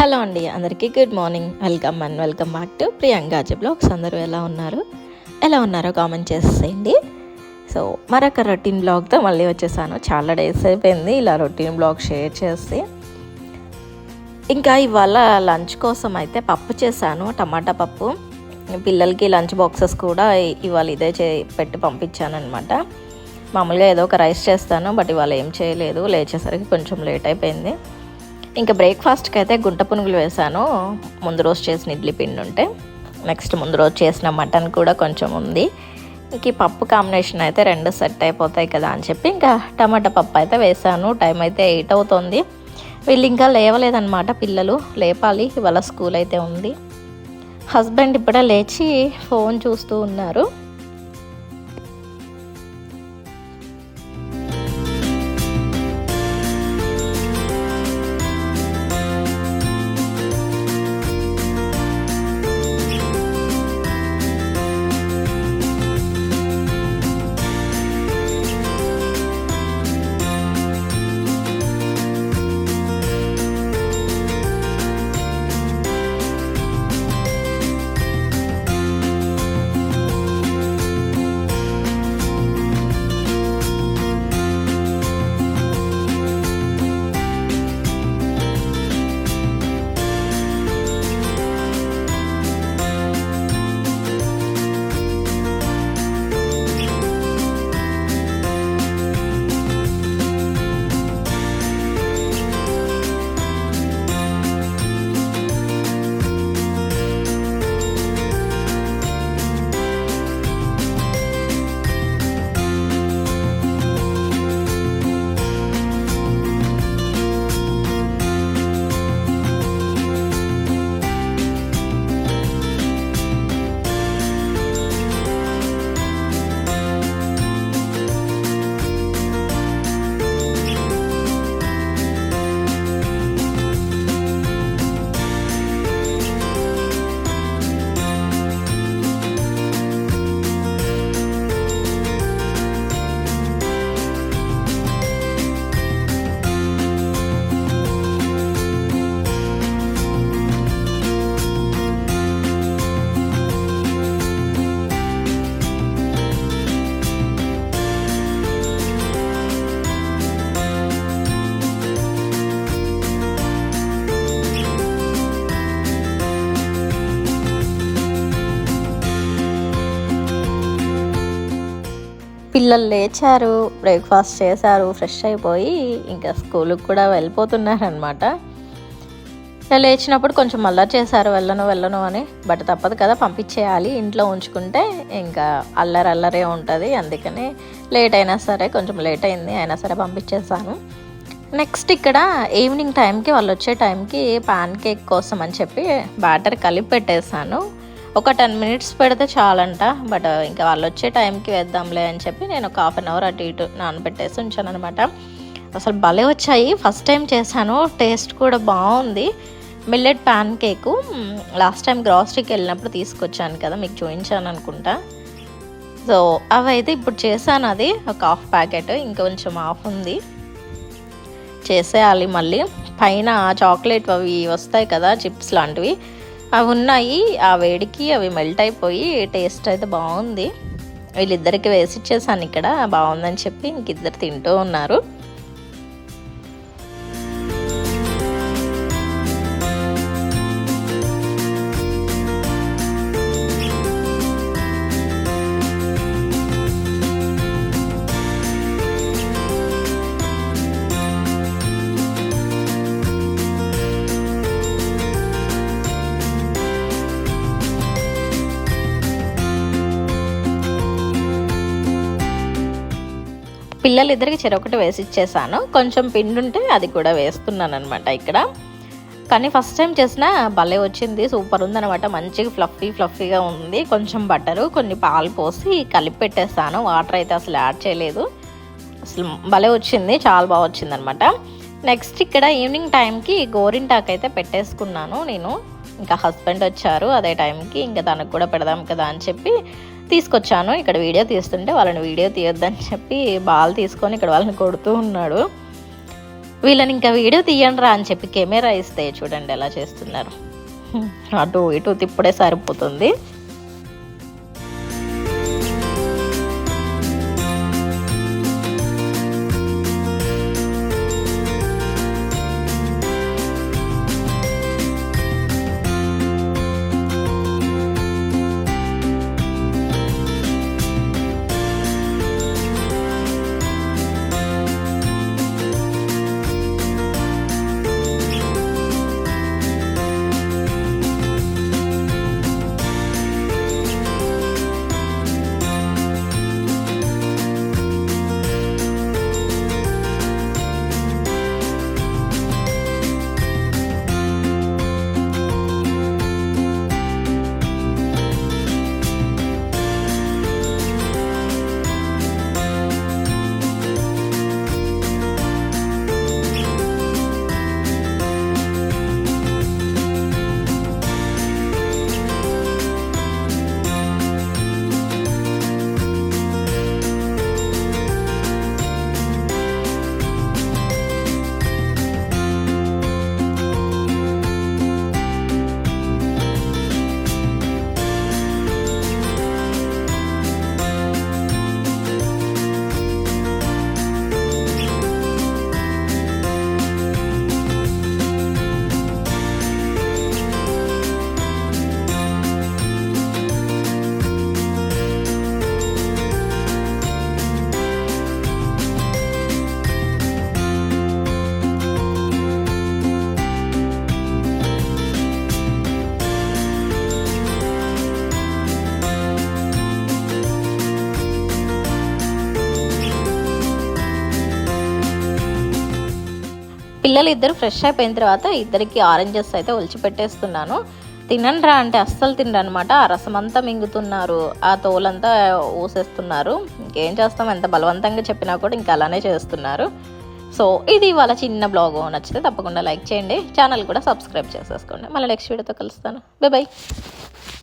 Hello అండి అందరికీ good morning. Welcome and welcome back to Priyanka blogs. అందరూ ఎలా ఉన్నారు? ఎలా ఉన్నారో కామెంట్ చేసేయండి. సో మరొక రొటీన్ బ్లాగ్తో మళ్ళీ వచ్చేసాను. చాలా డేస్ అయిపోయింది ఇలా రొటీన్ బ్లాగ్ షేర్ చేసి. ఇంకా ఇవాళ లంచ్ కోసం అయితే పప్పు చేశాను టమాటా పప్పు. పిల్లలకి లంచ్ బాక్సెస్ కూడా ఇవాళ ఇదే చే పెట్టి పంపించాను అనమాట మామూలుగా ఏదో ఒక రైస్ చేస్తాను బట్ ఇవాళ ఏం చేయలేదు. లేచేసరికి కొంచెం లేట్ అయిపోయింది. ఇంకా బ్రేక్ఫాస్ట్కి అయితే గుంట పునుగులు వేశాను ముందు రోజు చేసిన ఇడ్లీ పిండి ఉంటే నెక్స్ట్ ముందు రోజు చేసిన మటన్ కూడా కొంచెం ఉంది. ఇంక ఈ పప్పు కాంబినేషన్ అయితే రెండు సెట్ అయిపోతాయి కదా అని చెప్పి ఇంకా టమాటా పప్పు అయితే వేశాను టైం అయితే ఎయిట్ అవుతుంది. వీళ్ళు ఇంకా లేవలేదన్నమాట పిల్లలు లేపాలి. ఇవాళ స్కూల్ అయితే ఉంది. హస్బెండ్ ఇప్పుడే లేచి ఫోన్ చూస్తూ ఉన్నారు. పిల్లలు లేచారు బ్రేక్ఫాస్ట్ చేశారు ఫ్రెష్ అయిపోయి ఇంకా స్కూల్కి కూడా వెళ్ళిపోతున్నారనమాట లేచినప్పుడు కొంచెం మళ్ళా చేశారు వెళ్ళను వెళ్ళను అని. బట్ తప్పదు కదా పంపించేయాలి. ఇంట్లో ఉంచుకుంటే ఇంకా అల్లరి అల్లరే ఉంటుంది. అందుకని లేట్ అయినా సరే కొంచెం లేట్ అయింది అయినా సరే పంపించేసాను నెక్స్ట్ ఇక్కడ ఈవినింగ్ టైంకి వాళ్ళు వచ్చే టైంకి పాన్ కేక్ కోసం అని చెప్పి బ్యాటర్ కలిపి పెట్టేశాను. ఒక టెన్ మినిట్స్ పెడితే చాలంట బట్ ఇంకా వాళ్ళు వచ్చే టైంకి వేద్దాంలే అని చెప్పి నేను ఒక హాఫ్ అన్ అవర్ అటు ఇటు నానబెట్టేసి ఉంచాను అనమాట అసలు భలే వచ్చాయి. ఫస్ట్ టైం చేశాను. టేస్ట్ కూడా బాగుంది. Millet pancake last time గ్రాసరీకి వెళ్ళినప్పుడు తీసుకొచ్చాను కదా మీకు చూపించాను అనుకుంటా. సో అవైతే ఇప్పుడు చేశాను అది. ఒక హాఫ్ ప్యాకెట్ ఇంకొంచెం హాఫ్ ఉంది. చేసేయాలి మళ్ళీ. పైన చాక్లెట్ అవి వస్తాయి కదా చిప్స్ లాంటివి. అవి ఉన్నాయి. ఆ వేడికి అవి మెల్ట్ అయిపోయి టేస్ట్ అయితే బాగుంది. వీళ్ళిద్దరికి వేసి ఇచ్చేసాను ఇక్కడ. బాగుందని చెప్పి ఇంక ఇద్దరు తింటూ ఉన్నారు. పిల్లలిద్దరికి చెరొకటి వేసి ఇచ్చేసాను. కొంచెం పిండి ఉంటే అది కూడా వేస్తున్నాను అనమాట ఇక్కడ. కానీ ఫస్ట్ టైం చేసిన భలే వచ్చింది సూపర్ ఉందనమాట మంచిగా ఫ్లఫీ ఫ్లఫీగా ఉంది. కొంచెం బటరు కొన్ని పాలు పోసి కలిపి పెట్టేస్తాను వాటర్ అయితే అసలు యాడ్ చేయలేదు. అసలు భలే వచ్చింది చాలా బాగా వచ్చింది అనమాట నెక్స్ట్ ఇక్కడ ఈవినింగ్ టైంకి గోరింటాకు అయితే పెట్టేసుకున్నాను నేను. ఇంకా హస్బెండ్ వచ్చారు అదే టైంకి ఇంకా తనకు కూడా పెడదాం కదా అని చెప్పి తీసుకొచ్చాను. ఇక్కడ వీడియో తీస్తుంటే వాళ్ళని వీడియో తీయొద్దని చెప్పి బాల్ తీసుకొని ఇక్కడ వాళ్ళని కొడుతూ ఉన్నాడు. వీళ్ళని ఇంకా వీడియో తీయండి రా అని చెప్పి కెమెరా ఇస్తే చూడండి ఎలా చేస్తున్నారు. అటు ఇటు తిప్పుడే సరిపోతుంది. పిల్లలు ఇద్దరు ఫ్రెష్ అయిపోయిన తర్వాత ఇద్దరికి ఆరెంజెస్ అయితే ఒలిచిపెట్టేస్తున్నాను. తినండ్రా అంటే అస్సలు తినరనమాట. ఆ రసం అంతా మింగుతున్నారు. ఆ తోలంతా ఊసేస్తున్నారు. ఇంకేం చేస్తాం? ఎంత బలవంతంగా చెప్పినా కూడా ఇంకా అలానే చేస్తున్నారు. సో ఇది ఇవాళ చిన్న బ్లాగ్ నచ్చితే తప్పకుండా లైక్ చేయండి. ఛానల్ కూడా సబ్స్క్రైబ్ చేసేసుకోండి. మళ్ళీ నెక్స్ట్ వీడియోతో కలుస్తాను. బాయ్